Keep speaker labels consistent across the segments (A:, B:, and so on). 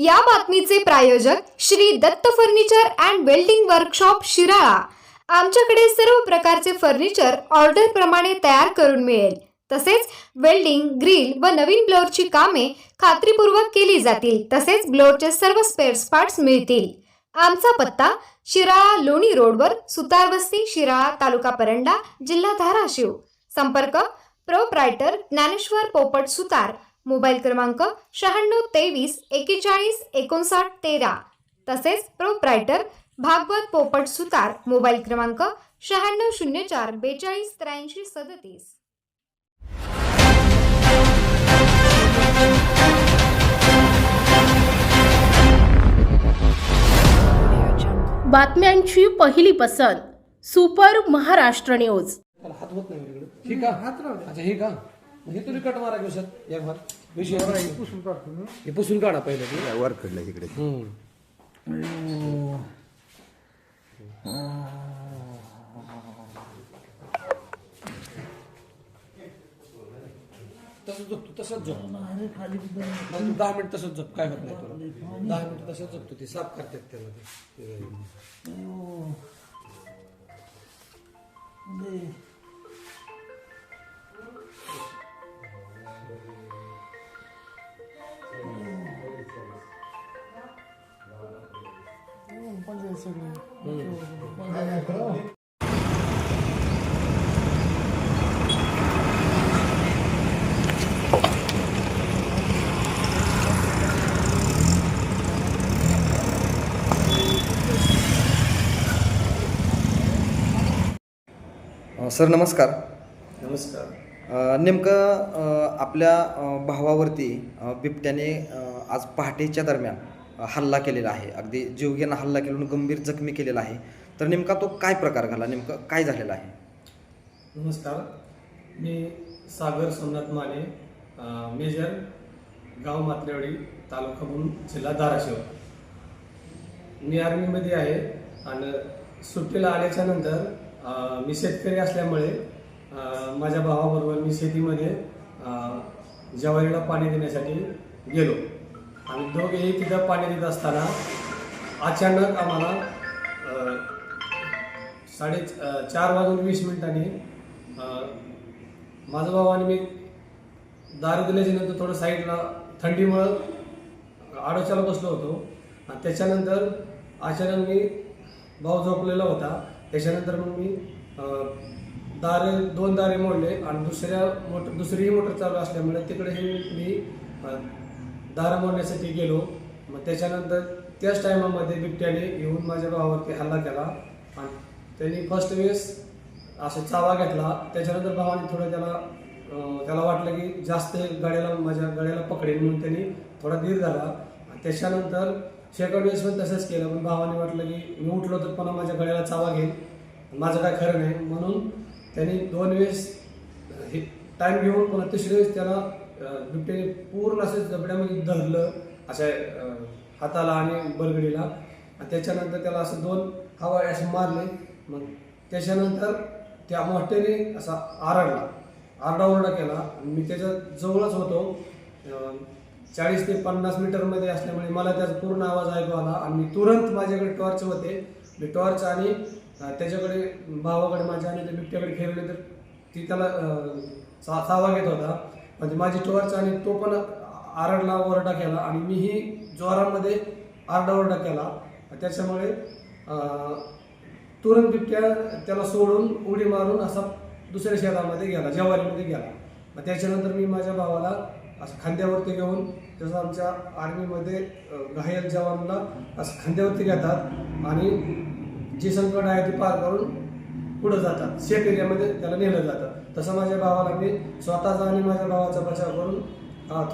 A: या बातमीचे प्रायोजक Shri Datt furniture and welding workshop Shirala. आमच्याकडे सर्व प्रकारचे फर्निचर ऑर्डर प्रमाणे तयार करून मिळेल. तसेच वेल्डिंग ग्रिल व नवीन ब्लोअरची कामे खात्रीपूर्वक केली जातील. तसेच ब्लोअरचे सर्व स्पेअर्स पार्ट्स मिळतील. आमचा पत्ता शिराळा लोणी रोडवर सुतारवस्ती शिराळा तालुका परंडा जिल्हा धाराशिव. संपर्क प्रोप्रायटर ज्ञानेश्वर पोपट सुतार. मोबाईल क्रमांक शहाण्णव तेवीस एकेचाळीस एकोणसाठ तेरा. तसेच प्रोप्रायटर भागवत पोपट सुतार मोबाईल क्रमांक शहाण्णव शून्य चार बेचाळीस त्र्याऐंशी सदतीस.
B: बातम्यांची पहिली पसंत सुपर महाराष्ट्र न्यूज.
C: त्याला हात होत नाही इकडे. ठीक आहे? हात अच्छा हे का? हे तुला कट मारा घेऊ सर एक भार. विषय पुसून काढतो हे पुसून काढा पहिले ते.
D: वर खडलं इकडे?
C: हम्म. तसंच झोपतो तसंच झोप मग तू दहा मिनिट तसंच झोप काय होत नाही तुला? दहा मिनिट तसंच झोपतो ते. साफ करतात त्याला ते. ते
D: सर नमस्कार.
C: नमस्कार.
D: अ, नेमकं आपल्या भावावरती बिबट्याने आज पहाटेच्या दरम्यान हल्ला केलेला आहे. अगदी जीवघेणा हल्ला केला गंभीर जखमी केलेला आहे. तर नेमका तो काय प्रकार घाला नेमकं काय झालेला आहे?
E: नमस्कार. मी सागर सोमनाथ माने मेजर गाव मातलेवाडी तालुका म्हणून जिल्हा धाराशिव. मी आर्मीमध्ये आहे आणि सुट्टीला आल्याच्यानंतर मी शेतकरी असल्यामुळे माझ्या भावाबरोबर मी शेतीमध्ये ज्वारीला पाणी देण्यासाठी गेलो. दोघेही तिथं पाणी देत असताना अचानक आम्हाला साडे चार वाजून वीस मिनिटांनी माझा भाऊ आणि मी दारू दिल्याच्या नंतर थोडं साईडला थंडीमुळं आडोशाला बसलो होतो. आणि त्याच्यानंतर अचानक मी भाऊ झोपलेला होता. त्याच्यानंतर मग मी दार दारे दोन दारे मोडले आणि दुसऱ्या मोटर दुसरीही मोटर चालू असल्यामुळे तिकडेही मी दार मोडण्यासाठी गेलो. मग त्याच्यानंतर त्याच टायमामध्ये बिबट्याने येऊन माझ्या भावावरती हल्ला केला. आणि त्यांनी फर्स्ट वेळेस असं चावा घेतला. त्याच्यानंतर भावाने थोडं त्याला त्याला वाटलं की जास्त गळ्याला माझ्या गळ्याला पकडेल म्हणून त्यांनी थोडा धीर झाला आणि त्याच्यानंतर सेकंड वेळेस पण तसंच केलं. पण भावाने वाटलं की मी उठलो तर पुन्हा माझ्या गळ्याला चावा घेईल माझं काय खरं नाही. म्हणून त्यांनी दोन वेळेस हे टाईम घेऊन पुन्हा तिसरी वेळेस त्याला बिबट्याने पूर्ण असं जबड्यामध्ये धरलं अशा हाताला आणि बरगडीला आणि त्याच्यानंतर त्याला असं दोन हवा असे मारले. मग त्याच्यानंतर त्या मोठ्याने असा आरडला. आरडाओरडा केला. आणि मी त्याच्या जवळच होतो. चाळीस ते पन्नास मीटरमध्ये असल्यामुळे मला त्याचा पूर्ण आवाज ऐकू आला. आणि मी तुरंत माझ्याकडे टॉर्च होते. मी टॉर्च आणि त्याच्याकडे भावाकडे माझ्या आणि त्या बिबट्याकडे खेळले तर ती त्याला सा सावा घेत होता. म्हणजे माझी टॉर्च आणि तो पण आरडला ओरडा केला आणि मीही जोरामध्ये आरडाओरडा केला. त्याच्यामुळे तुरंत बिबट्या त्याला सोडून उडी मारून असा दुसऱ्या शहरामध्ये गेला जवारीमध्ये गेला. मग त्याच्यानंतर मी माझ्या भावाला असं खांद्यावरती घेऊन जसं आमच्या आर्मीमध्ये घायल जवानला असं खांद्यावरती घेतात आणि जी संकट आहे ती पार करून पुढं जातात. सेफ एरियामध्ये त्याला नेलं जातं. तसं माझ्या भावाला मी स्वतःचा आणि माझ्या भावाचा बचाव करून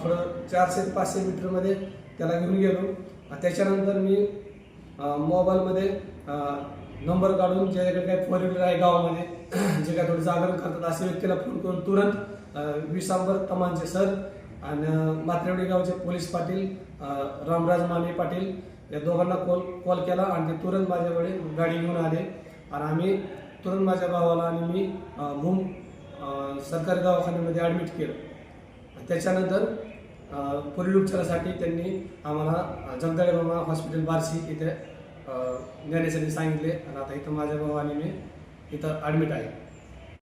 E: थोडं चारशे ते पाचशे मीटरमध्ये त्याला घेऊन गेलो. त्याच्यानंतर मी मोबाईलमध्ये नंबर काढून ज्याच्याकडे काही फोर व्हीलर आहे गावामध्ये जे काय थोडं जागरण करतात असे व्यक्तीला फोन करून तुरंत विसांबर तमांचे सर आणि मात्रेवडी गावचे पोलीस पाटील रामराज माने पाटील या दोघांना कॉल कॉल केला आणि ते तुरंत माझ्याकडे गाडी घेऊन आले. आणि आम्ही तुरंत माझ्या भावाला आणि मी भूम सरकारी दवाखान्यामध्ये ॲडमिट केलं. त्याच्यानंतर पुढील उपचारासाठी त्यांनी आम्हाला जगदाळे मामा हॉस्पिटल बार्शी इथे नेण्यासाठी सांगितले. आणि आता इथं माझ्या भावाने मी इथं ॲडमिट आहे.